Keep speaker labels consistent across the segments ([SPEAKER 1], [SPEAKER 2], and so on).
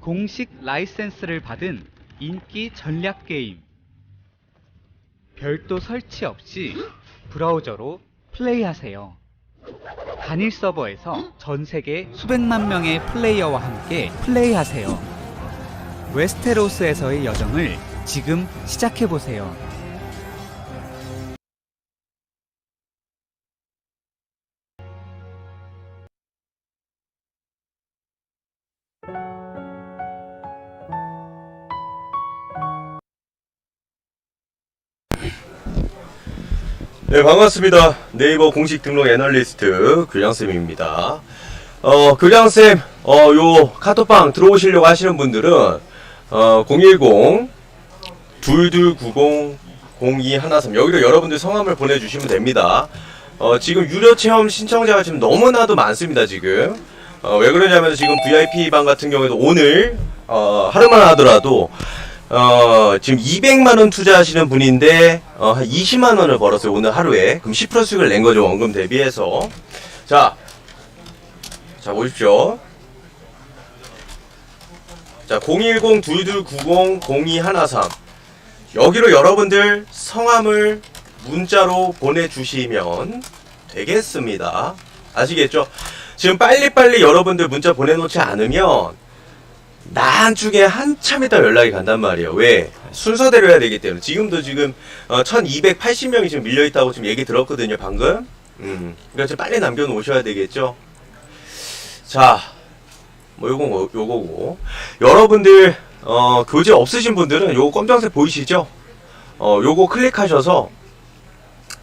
[SPEAKER 1] 공식 라이센스를 받은 인기 전략 게임. 별도 설치 없이 브라우저로 플레이하세요. 단일 서버에서 전 세계 수백만 명의 플레이어와 함께 플레이하세요. 웨스테로스에서의 여정을 지금 시작해보세요.
[SPEAKER 2] 네, 반갑습니다. 네이버 공식 등록 애널리스트 교량쌤입니다. 어, 교량쌤, 어, 요 카톡방 들어오시려고 하시는 분들은, 어, 010 2290 0213 여기로 여러분들 성함을 보내주시면 됩니다. 어, 지금 유료 체험 신청자가 지금 너무나도 많습니다, 지금. 어, 왜 그러냐면 지금 VIP방 같은 경우에도 오늘, 어, 하루만 하더라도, 어, 지금 200만원 투자하시는 분인데, 어, 한 20만원을 벌었어요, 오늘 하루에. 그럼 10% 수익을 낸 거죠, 원금 대비해서. 자, 자, 보십시오. 자, 010-2290-0213. 여기로 여러분들 성함을 문자로 보내주시면 되겠습니다. 아시겠죠? 지금 빨리빨리 여러분들 문자 보내놓지 않으면 나중에 한참 있다 연락이 간단 말이에요. 왜? 순서대로 해야 되기 때문에. 지금도 지금 어, 1280명이 지금 밀려있다고 지금 얘기 들었거든요, 방금. 음, 그러니까 좀 빨리 남겨놓으셔야 되겠죠? 자, 뭐 요거 뭐, 요거고. 여러분들 어, 교재 없으신 분들은 요거 검정색 보이시죠? 어, 요거 클릭하셔서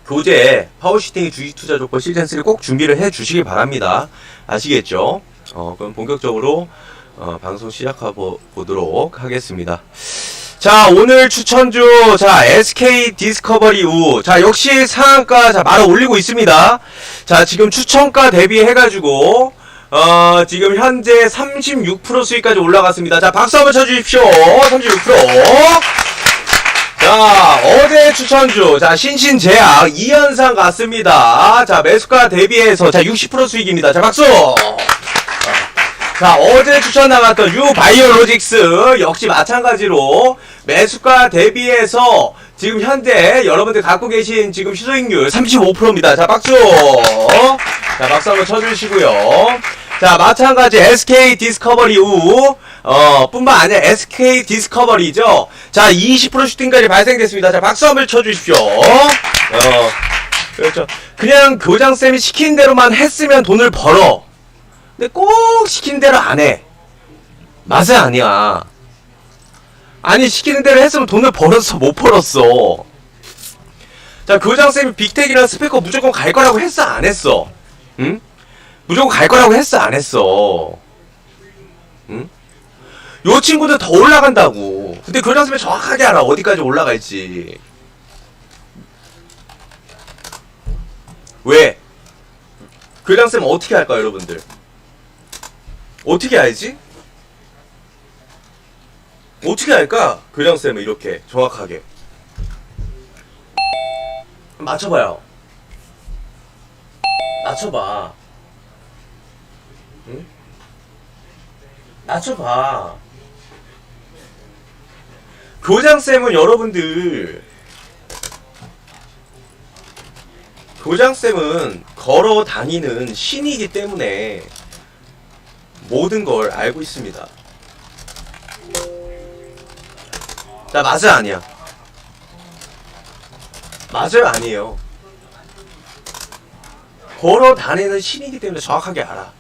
[SPEAKER 2] 교재 파워시팅의 주식 투자 조건 시즌 3꼭 준비를 해 주시기 바랍니다. 아시겠죠? 어, 그럼 본격적으로 어, 방송 시작해 보도록 하겠습니다. 자, 오늘 추천주, 자, SK 디스커버리 우. 자, 역시 상한가, 자, 말아 올리고 있습니다. 자, 지금 추천가 대비해가지고, 어, 지금 현재 36% 수익까지 올라갔습니다. 자, 박수 한번 쳐주십시오. 36%. 자, 어제 추천주, 자, 신신제약 2연상 갔습니다. 자, 매수가 대비해서, 자, 60% 수익입니다. 자, 박수! 자, 어제 추천 나갔던 유바이오로직스 역시 마찬가지로 매수가 대비해서 지금 현재 여러분들 갖고 계신 지금 시소익률 35%입니다. 자, 박수! 자, 박수 한번 쳐주시고요. 자, 마찬가지 SK 디스커버리 우, 어, 뿐만 아니라 SK 디스커버리죠. 자, 20% 슈팅까지 발생됐습니다. 자, 박수 한번 쳐주십시오. 어, 그렇죠. 그냥 교장쌤이 시킨 대로만 했으면 돈을 벌어. 근데 꼭 시킨 대로 안 해. 맛은 아니야. 아니 시키는 대로 했으면 돈을 벌었어 못 벌었어. 자 교장쌤이 빅텍이랑 스페커 무조건 갈 거라고 했어 안 했어? 응? 무조건 갈 거라고 했어 안 했어? 응? 요 친구들 더 올라간다고. 근데 교장쌤이 정확하게 알아 어디까지 올라갈지. 왜? 교장쌤 어떻게 할까 여러분들? 어떻게 알지? 어떻게 할까? 교장쌤은 이렇게 정확하게 맞춰봐요 맞춰봐 응? 맞춰봐 교장쌤은 여러분들 교장쌤은 걸어 다니는 신이기 때문에 모든 걸 알고 있습니다. 자, 맞아 아니야. 맞아요 아니에요. 걸어 다니는 신이기 때문에 정확하게 알아.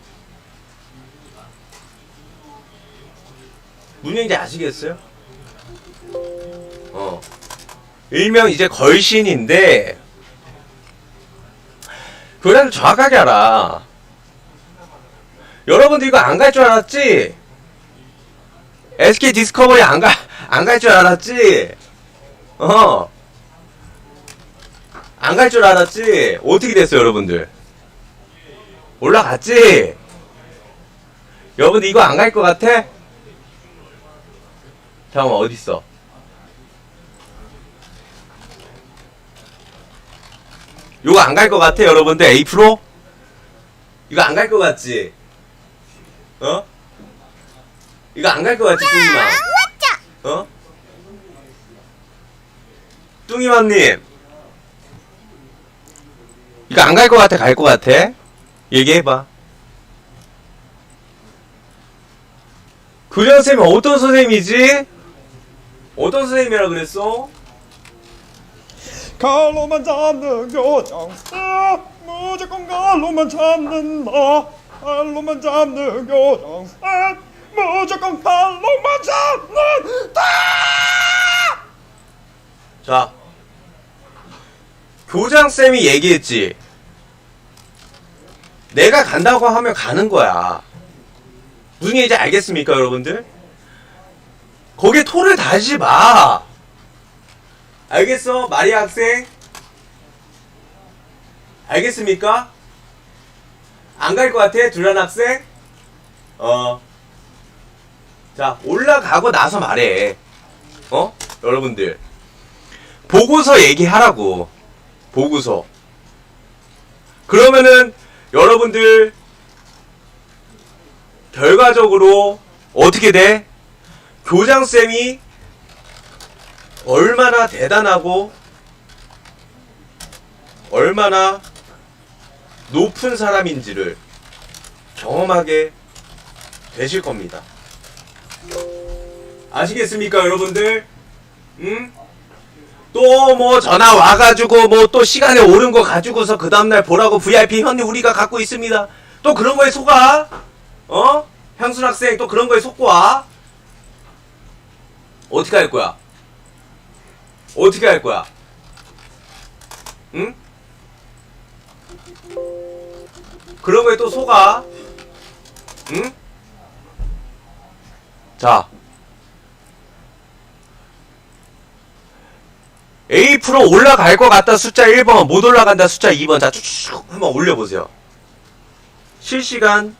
[SPEAKER 2] 무슨 얘기인지 아시겠어요? 어. 일명 이제 걸신인데 그래도 정확하게 알아. 여러분들 이거 안 갈 줄 알았지? SK 디스커버리 안 가, 안 갈 줄 알았지? 어. 안 갈 줄 알았지? 어떻게 됐어요, 여러분들? 올라갔지? 여러분들 이거 안 갈 것 같아? 잠깐만, 어딨어? 이거 안 갈 것 같아, 여러분들? A 프로? 이거 안 갈 것 같지? 어? 이거 안 갈 것 같지 뚱이맘? 어? 뚱이맘님 이거 안 갈 것 같아 갈 것 같아? 얘기해봐 교장쌤이 어떤 선생님이지? 어떤 선생님이라 그랬어?
[SPEAKER 3] 칼로만 잡는 교장선 무조건 칼로만 잡는다 칼로만 잡는 교장선 무조건 칼로만 잡는다
[SPEAKER 2] 자 교장쌤이 얘기했지 내가 간다고 하면 가는 거야 무슨 얘기인지 알겠습니까 여러분들? 거기에 토를 달지 마 알겠어 마리아 학생? 알겠습니까? 안 갈 것 같아 둘란 학생? 어. 자 올라가고 나서 말해 어? 여러분들 보고서 얘기하라고 보고서 그러면은 여러분들 결과적으로 어떻게 돼? 교장쌤이 얼마나 대단하고 얼마나 높은 사람인지를 경험하게 되실 겁니다. 아시겠습니까, 여러분들? 응? 또 뭐 전화 와가지고 뭐 또 시간에 오른 거 가지고서 그 다음날 보라고 VIP 현이 우리가 갖고 있습니다. 또 그런 거에 속아? 어? 향순 학생 또 그런 거에 속고 와? 어떻게 할 거야? 어떻게 할 거야? 응? 그런 거에 또 속아? 응? 자. A 프로 올라갈 것 같다 숫자 1번. 못 올라간다 숫자 2번. 자 쭉쭉 한번 올려보세요. 실시간.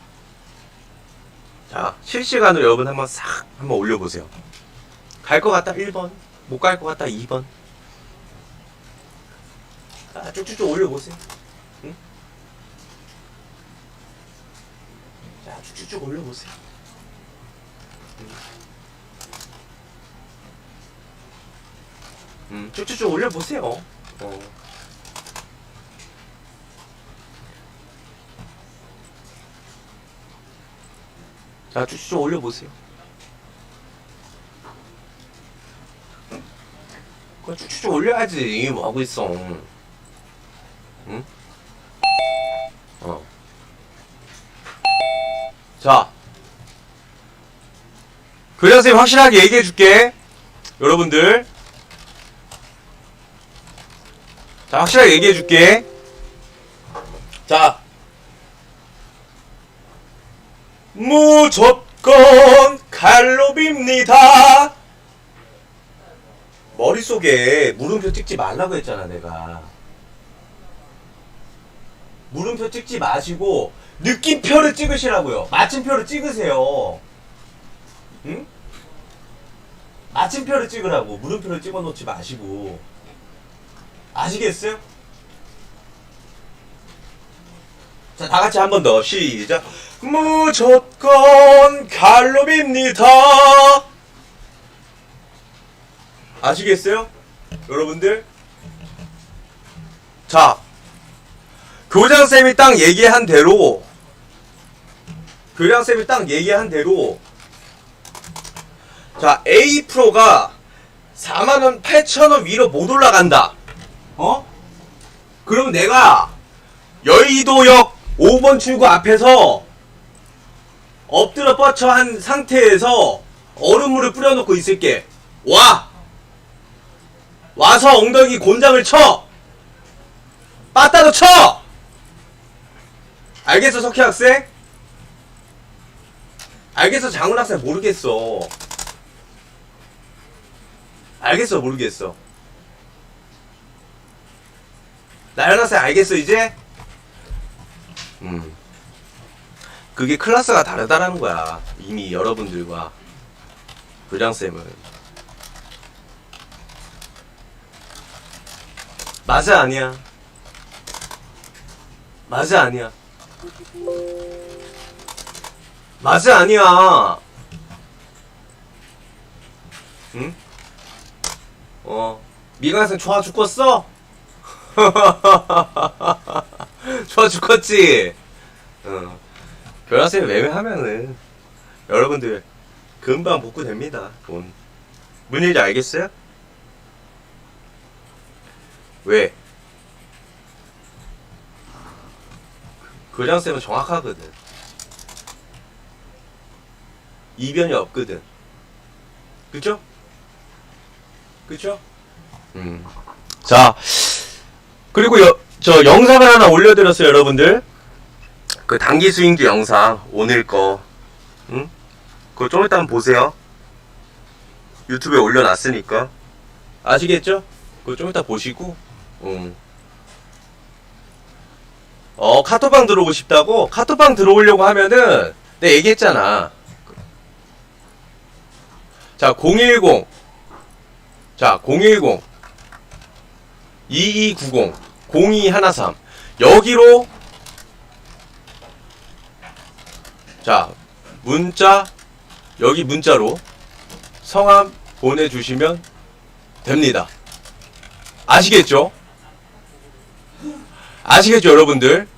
[SPEAKER 2] 자 실시간으로 여러분 한번 싹 한번 올려보세요. 갈 것 같다 1번. 못 갈 것 같다 2번. 자 쭉쭉쭉 올려보세요 응? 자 쭉쭉쭉 올려보세요 음, 쭉쭉쭉 올려보세요. 어. 자, 쭉쭉 올려보세요. 그거 쭉쭉 올려야지. 뭐 하고 있어. 응? 교장 선생님 확실하게 얘기해 줄게. 여러분들. 자, 확실하게 얘기해 줄게. 자. 무조건 갈로비입니다. 머릿속에 물음표 찍지 말라고 했잖아, 내가. 물음표 찍지 마시고 느낌표를 찍으시라고요. 마침표를 찍으세요. 응? 마침표를 찍으라고. 물음표를 찍어 놓지 마시고. 아시겠어요? 자, 다 같이 한 번 더. 시작. 무조건 갈로비입니다. 아시겠어요? 여러분들? 자, 교장쌤이 딱 얘기한 대로, 교장쌤이 딱 얘기한 대로, 자, A 프로가 4만원, 8천원 위로 못 올라간다. 어? 그럼 내가 여의도역 5번 출구 앞에서 엎드려 뻗쳐 한 상태에서 얼음물을 뿌려놓고 있을게. 와! 와서 엉덩이 곤장을 쳐! 빠따도 쳐! 알겠어, 석희 학생? 알겠어, 장훈 학생 모르겠어. 알겠어, 모르겠어. 나연 학생 알겠어 이제? 음. 그게 클래스가 다르다라는 거야. 이미 여러분들과 교장쌤은. 맞아 아니야. 맞아 아니야. 맞아 아니야. 응? 어 미강생 좋아 죽겠어? 좋아 죽겠지? 어 교환학생 매매하면은 여러분들 금방 복구됩니다 돈 일인지 알겠어요? 왜? 교장쌤은 정확하거든 이변이 없거든 그죠? 그죠? 음. 자, 그리고 여, 저 영상을 하나 올려드렸어요, 여러분들. 그 단기 스윙주 영상, 오늘 거. 응? 그거 좀 이따 한번 보세요. 유튜브에 올려놨으니까. 아시겠죠? 그거 좀 이따 보시고, 음. 어, 카톡방 들어오고 싶다고? 카톡방 들어오려고 하면은, 내가 얘기했잖아. 자, 010. 자, 010. 2290. 0213. 여기로, 자, 문자, 여기 문자로 성함 보내 주시면 됩니다. 아시겠죠? 아시겠죠, 여러분들?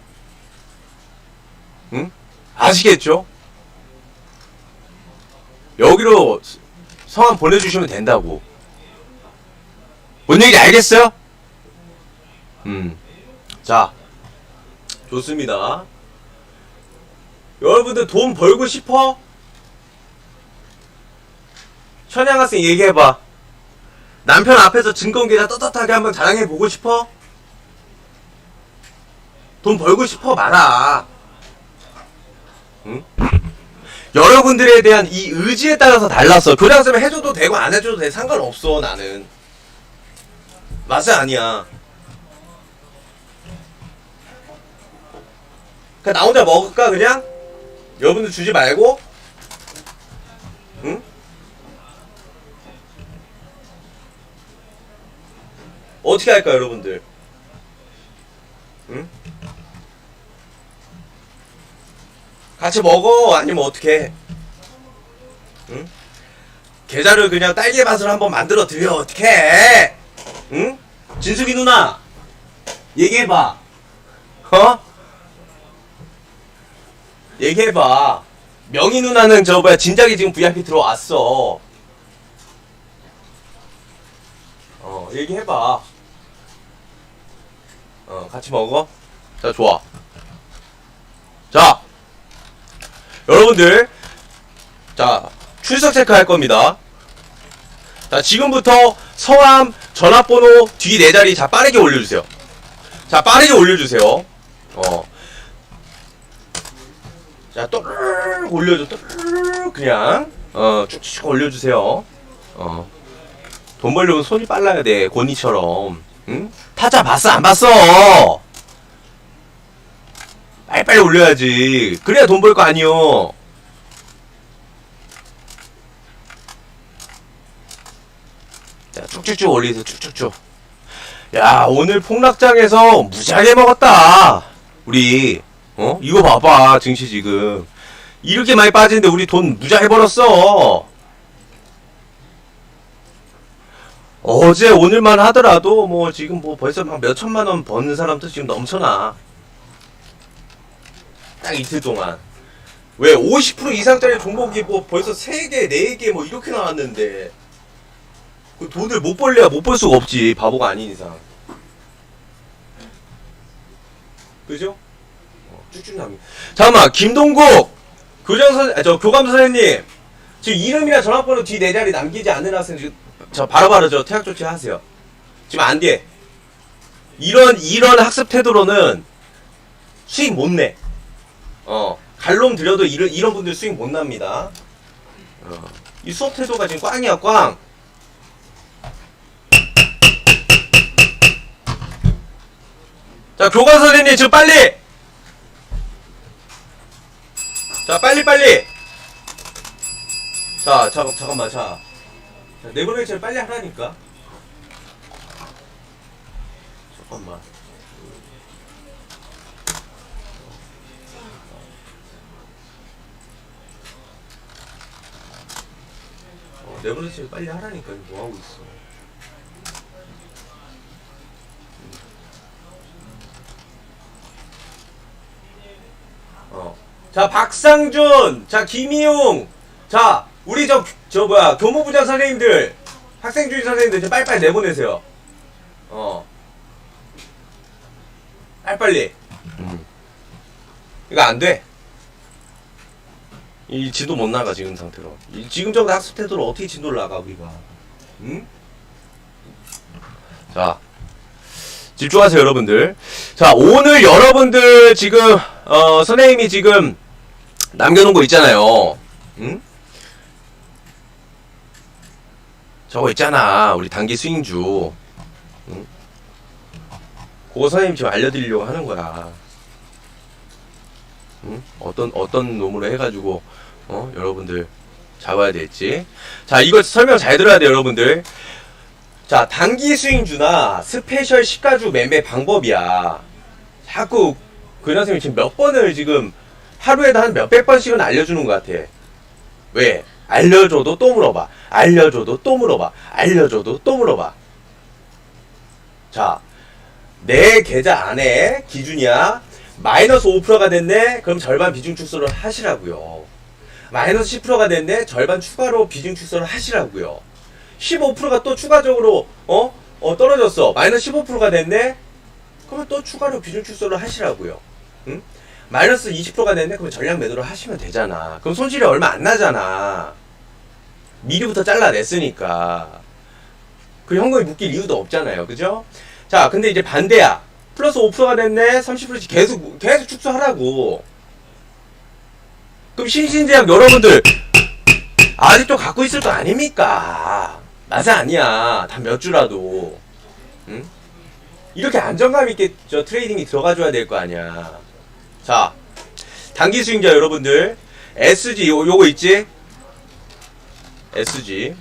[SPEAKER 2] 응? 아시겠죠? 여기로 성함 보내 주시면 된다고. 뭔 얘기인지 알겠어요? 음. 자, 좋습니다. 여러분들 돈 벌고 싶어? 천양 학생 얘기해봐. 남편 앞에서 증권계좌 떳떳하게 한번 자랑해보고 싶어? 돈 벌고 싶어 말아. 응? 여러분들에 대한 이 의지에 따라서 달랐어. 교장 쌤이 해줘도 되고 안 해줘도 돼. 상관없어, 나는. 맛은 아니야. 그냥 나 혼자 먹을까, 그냥? 여러분들 주지 말고? 응? 어떻게 할까, 여러분들? 응? 같이 먹어? 아니면 어떻게? 응? 계좌를 그냥 딸기 밭을 한번 만들어 드려 어떻게? 응? 진숙이 누나 얘기해봐. 어? 얘기해봐. 명희 누나는 저 뭐야 진작에 지금 VIP 들어왔어. 어 얘기해봐. 어 같이 먹어. 자 좋아. 자 여러분들 자 출석 체크 할 겁니다. 자 지금부터 성함 전화번호 뒤 네 자리 자 빠르게 올려주세요. 자 빠르게 올려주세요. 어. 자, 또 올려줘, 또 그냥 어 쭉쭉 올려주세요. 어, 돈 벌려면 손이 빨라야 돼, 고니처럼. 응? 타자 봤어, 안 봤어? 빨리빨리 올려야지. 그래야 돈 벌 거 아니요. 자, 쭉쭉쭉 올리세요, 쭉쭉쭉. 야, 오늘 폭락장에서 무지하게 먹었다. 우리. 어? 이거 봐봐, 증시 지금. 이렇게 많이 빠지는데 우리 돈 무지하게 벌었어. 어제 오늘만 하더라도 뭐 지금 뭐 벌써 막 몇 천만 원 버는 사람도 지금 넘쳐나. 딱 이틀 동안. 왜 50% 이상짜리 종목이 뭐 벌써 3개, 4개 뭐 이렇게 나왔는데. 그 돈을 못 벌려야 못 벌 수가 없지. 바보가 아닌 이상. 그죠? 어, 쭉쭉 납니다. 잠깐만, 김동국 교장 선, 아, 저 교감 선생님 지금 이름이나 전화번호 뒤 네 자리 남기지 않는 학생 저 바로바로 저 퇴학 조치 하세요. 지금 안 돼. 이런 이런 학습 태도로는 수익 못 내. 어, 갈놈 들여도 이런 이런 분들 수익 못 납니다. 어, 이 수업 태도가 지금 꽝이야 꽝. 자 교감 선생님 지금 빨리 자 빨리 빨리 자 잠깐 잠깐만 자, 자 제일 빨리 하라니까 잠깐만 어. 내버려서 빨리 하라니까 뭐 하고 있어. 어. 자 박상준, 자 김희용, 자 우리 저 저 뭐야 교무부장 선생님들, 학생주의 선생님들 좀 빨리빨리 내보내세요. 어. 빨리빨리. 이거 안 돼. 이 진도 못 나가 지금 상태로. 이 지금 정도 학습 태도로 어떻게 진도를 나가 우리가? 응? 자 집중하세요 여러분들. 자 오늘 여러분들 지금 어 선생님이 지금 남겨놓은 거 있잖아요. 응? 저거 있잖아 우리 단기 스윙주. 응? 그거 선생님 지금 알려드리려고 하는 거야. 응? 어떤 어떤 놈으로 해가지고 어 여러분들 잡아야 될지 자 이거 설명 잘 들어야 돼요 여러분들 자 단기 스윙주나 스페셜 시가주 매매 방법이야 자꾸 그 선생님이 지금 몇 번을 지금 하루에도 한 몇백 번씩은 알려주는 것 같아 왜 알려줘도 또 물어봐 알려줘도 또 물어봐 알려줘도 또 물어봐 자 내 계좌 안에 기준이야 마이너스 5%가 됐네? 그럼 절반 비중 축소를 하시라고요. 마이너스 10%가 됐네? 절반 추가로 비중 축소를 하시라고요. 15%가 또 추가적으로 어? 어 떨어졌어. 마이너스 15%가 됐네? 그러면 또 추가로 비중 축소를 하시라고요. 응? 마이너스 20%가 됐네? 그러면 전량 매도를 하시면 되잖아. 그럼 손실이 얼마 안 나잖아. 미리부터 잘라냈으니까. 그 현금이 묶일 이유도 없잖아요. 그죠? 자, 근데 이제 반대야. 플러스 5%가 됐네. 30%씩 계속 계속 축소하라고. 그럼 신신제약 여러분들 아직도 갖고 있을 거 아닙니까? 맞아 아니야. 단 몇 주라도. 응? 이렇게 안정감 있게 저 트레이딩이 들어가줘야 될 거 아니야. 자, 단기 수익자 여러분들 SG 요, 요거 있지? SG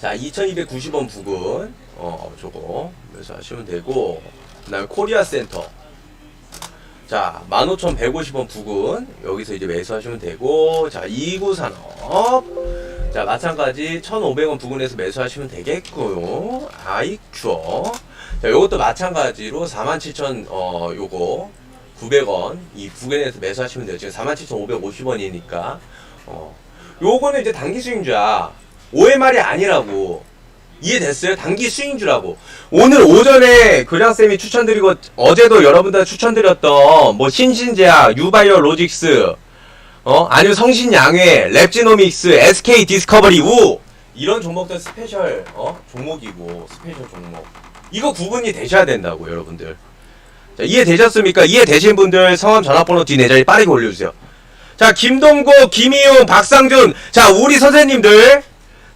[SPEAKER 2] 자 2290원 부근 어 저거 매수하시면 되고 그 다음에 코리아 센터 자 15,150원 부근 여기서 이제 매수하시면 되고 자 2구 산업. 자 마찬가지 1,500원 부근에서 매수하시면 되겠고요. 아이큐어 자 요것도 마찬가지로 47,000 어 요거 900원. 이 부근에서 매수하시면 돼요. 지금 47,550원이니까. 어 요거는 이제 단기 수익주야. OMR이 아니라고 이해됐어요? 단기 수익주라고. 오늘 오전에 교장쌤이 추천드리고 어제도 여러분들 추천드렸던 뭐 신신제약, 유바이오 로직스 어? 아니면 성신양회, 랩지노믹스, SK 디스커버리 우! 이런 종목들 스페셜 어? 종목이고 스페셜 종목. 이거 구분이 되셔야 된다고 여러분들. 자, 이해되셨습니까? 이해되신 분들 성함 전화번호 뒤 네 자리 빠르게 올려주세요. 자 김동국, 김희용, 박상준. 자 우리 선생님들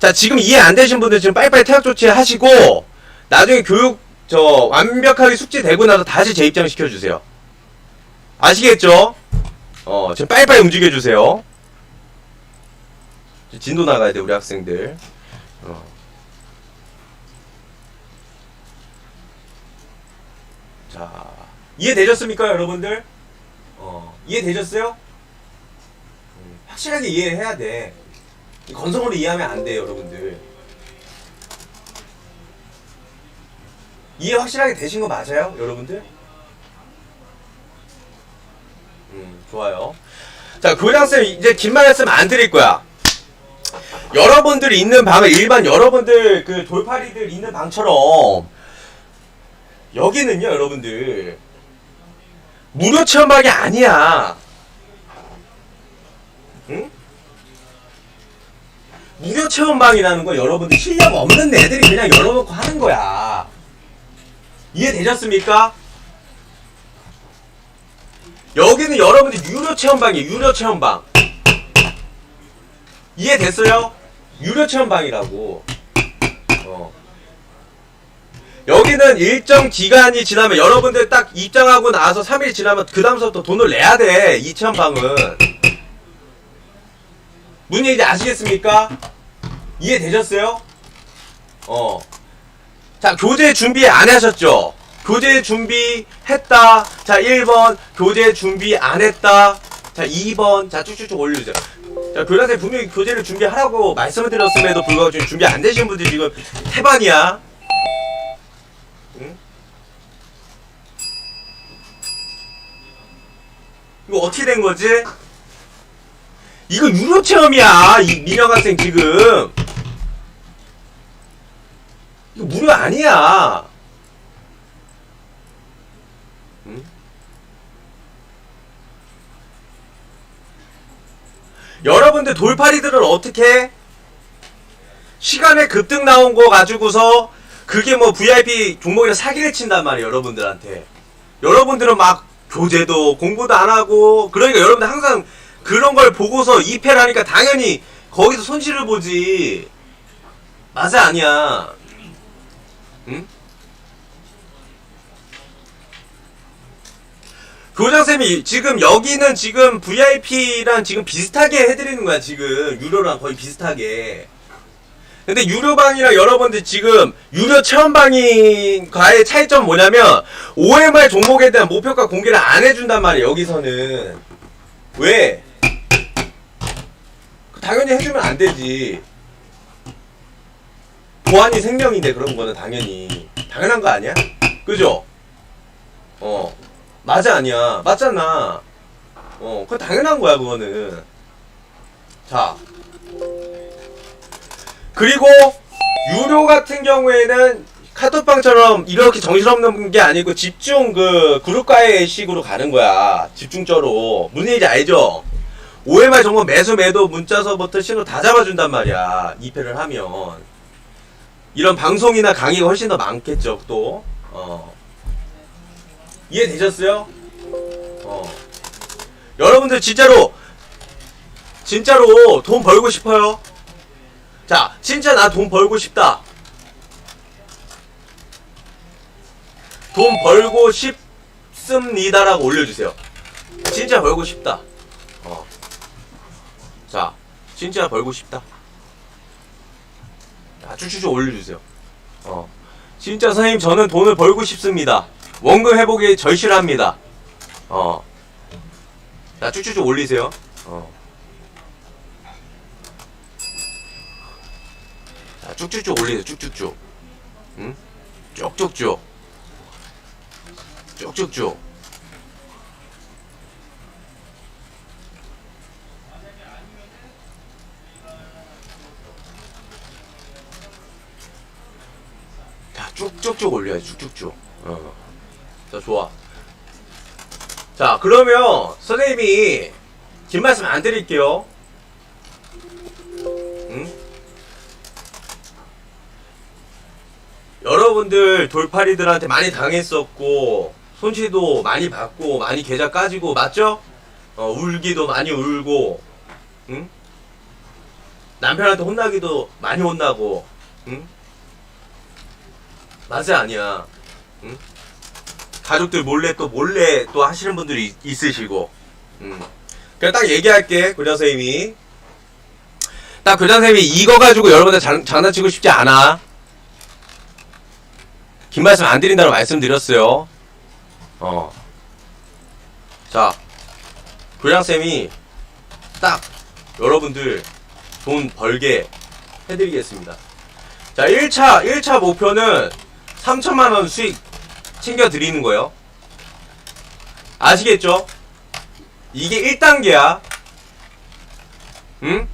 [SPEAKER 2] 자 지금 이해 안 되신 분들 지금 빨리빨리 퇴학 조치 하시고 나중에 교육 저 완벽하게 숙지되고 나서 다시 재입장 시켜주세요 아시겠죠? 어 지금 빨리빨리 움직여주세요 진도 나가야 돼 우리 학생들 어. 자 이해되셨습니까 여러분들? 어 이해되셨어요? 음, 확실하게 이해해야 돼 건성으로 이해하면 안 돼요, 여러분들. 이해 확실하게 되신 거 맞아요, 여러분들? 음, 좋아요. 자, 교장쌤, 이제 긴 말 했으면 안 드릴 거야. 여러분들이 있는 방을 일반 여러분들 그 돌팔이들 있는 방처럼 여기는요, 여러분들 무료 체험방이 아니야. 응? 무료 체험방이라는 거 여러분들 실력 없는 애들이 그냥 열어놓고 하는 거야. 이해되셨습니까? 여기는 여러분들 유료 체험방이에요. 유료 체험방. 이해됐어요? 유료 체험방이라고. 어. 여기는 일정 기간이 지나면 여러분들 딱 입장하고 나서 3일 지나면 그 다음부터 돈을 내야 돼. 이 체험방은. 무슨 얘기인지 아시겠습니까? 이해되셨어요? 어. 자, 교재 준비 안 하셨죠? 교재 준비 했다. 자, 1번. 교재 준비 안 했다. 자, 2번. 자, 쭉쭉쭉 올려주세요. 자, 교장선생님 분명히 교재를 준비하라고 말씀을 드렸음에도 불구하고 지금 준비 안 되신 분들이 지금 태반이야. 응? 이거 어떻게 된 거지? 이거 유료 체험이야, 이 민영 학생 지금. 이거 무료 아니야. 응? 여러분들 돌팔이들은 어떻게 시간에 급등 나온 거 가지고서 그게 뭐 VIP 종목이라 사기를 친단 말이에요 여러분들한테 여러분들은 막 교재도 공부도 안 하고 그러니까 여러분들 항상 그런 걸 보고서 2패를 하니까 당연히 거기서 손실을 보지. 맞아 아니야. 응? 교장쌤이 지금 여기는 지금 VIP랑 지금 비슷하게 해드리는 거야 지금. 유료랑 거의 비슷하게. 근데 유료방이랑 여러분들 지금 유료 체험방과의 차이점 뭐냐면 OMR 종목에 대한 목표가 공개를 안 해준단 말이야 여기서는. 왜? 당연히 해주면 안 되지. 보안이 생명인데 그런 거는 당연히. 당연한 거 아니야? 그죠? 어. 맞아 아니야. 맞잖아. 어 그거 당연한 거야 그거는. 자. 그리고 유료 같은 경우에는 카톡방처럼 이렇게 정신없는 게 아니고 집중 그 그룹과의 식으로 가는 거야. 집중적으로. 무슨 얘기인지 알죠? OMR 정보 매수 매도 문자서부터 신호 다 잡아준단 말이야 2패를 하면 이런 방송이나 강의가 훨씬 더 많겠죠 또 어. 이해되셨어요? 어. 여러분들 진짜로 진짜로 돈 벌고 싶어요? 자, 진짜 나 돈 벌고 싶다. 돈 벌고 싶습니다라고 올려주세요. 진짜 벌고 싶다. 어. 자, 진짜 벌고 싶다. 자, 쭉쭉쭉 올려주세요. 어. 진짜 선생님 저는 돈을 벌고 싶습니다. 원금 회복에 절실합니다. 어. 자, 쭉쭉쭉 올리세요. 어. 자, 쭉쭉쭉 올리세요. 쭉쭉쭉. 응? 쭉쭉쭉. 쭉쭉쭉. 쭉쭉쭉 올려요. 쭉쭉쭉. 어. 자, 좋아. 자, 그러면 선생님이 긴 말씀 안 드릴게요. 응? 여러분들 돌팔이들한테 많이 당했었고 손실도 많이 받고 많이 계좌 까지고 맞죠? 어, 울기도 많이 울고 응? 남편한테 혼나기도 많이 혼나고 응? 맞아 아니야 응? 가족들 몰래 또 몰래 또 하시는 분들이 있- 있으시고 응. 그냥 딱 얘기할게 교장 선생님이 딱 교장 선생님이 이거 가지고 여러분들 장, 장난치고 싶지 않아 긴 말씀 안 드린다고 말씀드렸어요. 어. 자, 교장 쌤이 딱 여러분들 돈 벌게 해드리겠습니다. 자, 1차, 1차 목표는 3천만 원 수익 챙겨 드리는 거예요. 아시겠죠? 이게 1단계야. 응?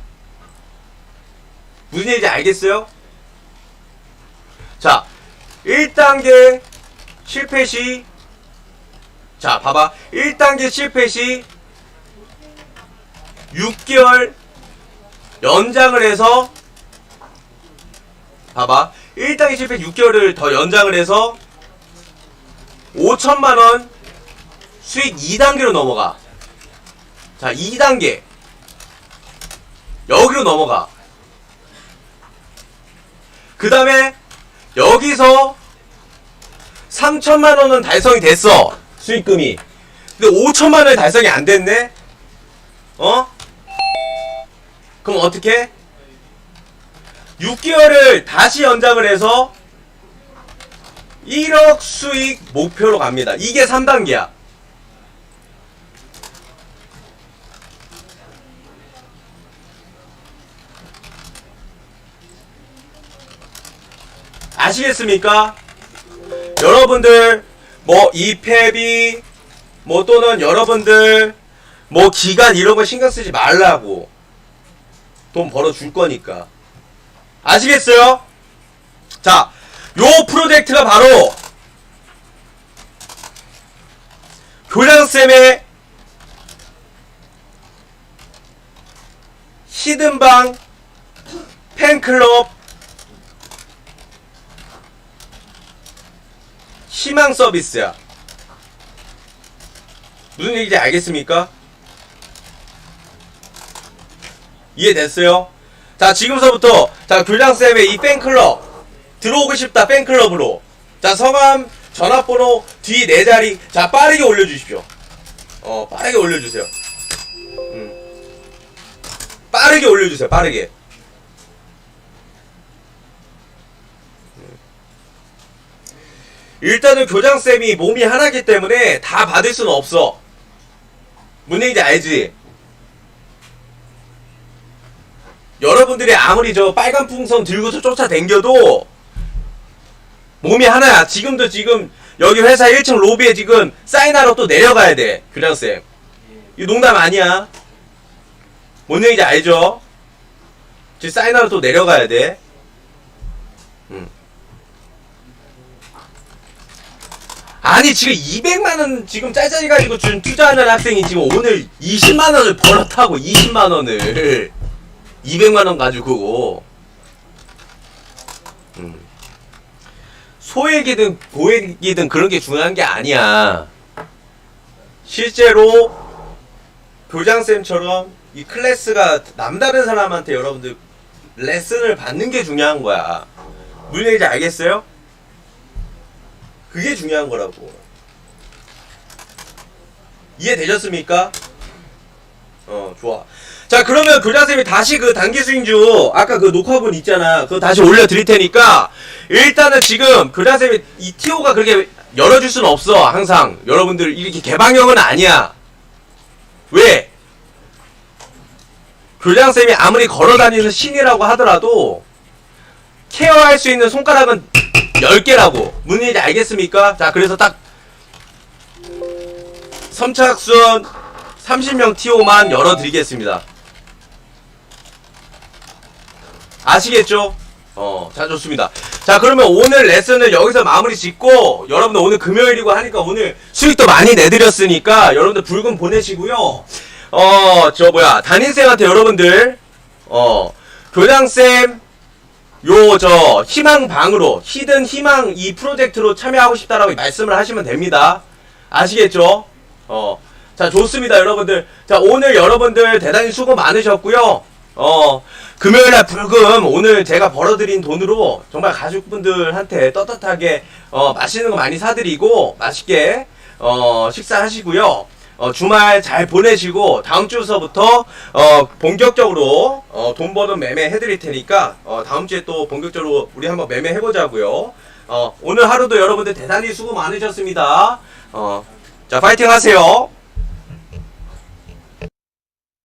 [SPEAKER 2] 무슨 얘기인지 알겠어요? 자, 1단계 실패 시, 자, 봐봐. 1단계 실패 시, 6개월 연장을 해서, 봐봐. 1단계 실패 6개월을 더 연장을 해서, 5천만원 수익 2단계로 넘어가. 자, 2단계. 여기로 넘어가. 그 다음에, 여기서 3천만 원은 달성이 됐어 수익금이 근데 5천만 원이 달성이 안 됐네 어? 그럼 어떻게? 6개월을 다시 연장을 해서 1억 수익 목표로 갑니다. 이게 3단계야. 아시겠습니까? 여러분들 뭐 이패비 뭐 또는 여러분들 뭐 기간 이런 거 신경 쓰지 말라고 돈 벌어 줄 거니까 아시겠어요? 자, 요 프로젝트가 바로 교장쌤의 히든방 팬클럽 희망 서비스야. 무슨 얘기인지 알겠습니까? 이해됐어요? 자, 지금서부터, 자, 교장쌤의 이 팬클럽, 들어오고 싶다, 팬클럽으로. 자, 성함, 전화번호, 뒤 네 자리, 자, 빠르게 올려주십시오. 어, 빠르게 올려주세요. 음. 빠르게 올려주세요, 빠르게. 일단은 교장쌤이 몸이 하나기 때문에 다 받을 수는 없어. 뭔 얘기인지 알지? 여러분들이 아무리 저 빨간 풍선 들고서 쫓아댕겨도 몸이 하나야. 지금도 지금 여기 회사 1층 로비에 지금 사인하러 또 내려가야 돼. 교장쌤. 이 농담 아니야. 뭔 얘기인지 알죠? 지금 사인하러 또 내려가야 돼. 음. 아니 지금 200만 원 지금 짤짤이 가지고 지금 투자하는 학생이 지금 오늘 20만 원을 벌었다고 20만 원을 200만 원 가지고 음. 소액이든 고액이든 그런 게 중요한 게 아니야. 실제로 교장쌤처럼 이 클래스가 남다른 사람한테 여러분들 레슨을 받는 게 중요한 거야. 무슨 얘기인지 알겠어요? 그게 중요한 거라고. 이해되셨습니까? 어, 좋아. 자, 그러면 교장쌤이 다시 그 단기 수익주, 아까 그 녹화본 있잖아. 그거 다시 올려드릴 테니까, 일단은 지금 교장쌤이 이 TO가 그렇게 열어줄 수는 없어. 항상. 여러분들 이렇게 개방형은 아니야. 왜? 교장쌤이 아무리 걸어다니는 신이라고 하더라도, 케어할 수 있는 손가락은 10개라고. 무슨 얘기인지 알겠습니까? 자, 그래서 딱, 선착순 30명 TO만 열어드리겠습니다. 아시겠죠? 어, 자, 좋습니다. 자, 그러면 오늘 레슨을 여기서 마무리 짓고, 여러분들 오늘 금요일이고 하니까 오늘 수익도 많이 내드렸으니까, 여러분들 붉은 보내시고요. 어, 저 뭐야, 담임쌤한테 여러분들, 어, 교장쌤, 요, 저, 희망방으로, 히든 희망 이 프로젝트로 참여하고 싶다라고 말씀을 하시면 됩니다. 아시겠죠? 어. 자, 좋습니다, 여러분들. 자, 오늘 여러분들 대단히 수고 많으셨고요. 어, 금요일날 불금 오늘 제가 벌어들인 돈으로 정말 가족분들한테 떳떳하게 어, 맛있는 거 많이 사드리고 맛있게 어, 식사하시고요. 어, 주말 잘 보내시고 다음 주서부터 어, 본격적으로 어, 돈 버는 매매 해드릴 테니까 어, 다음 주에 또 본격적으로 우리 한번 매매 해보자고요. 어, 오늘 하루도 여러분들 대단히 수고 많으셨습니다. 어, 자 파이팅 하세요.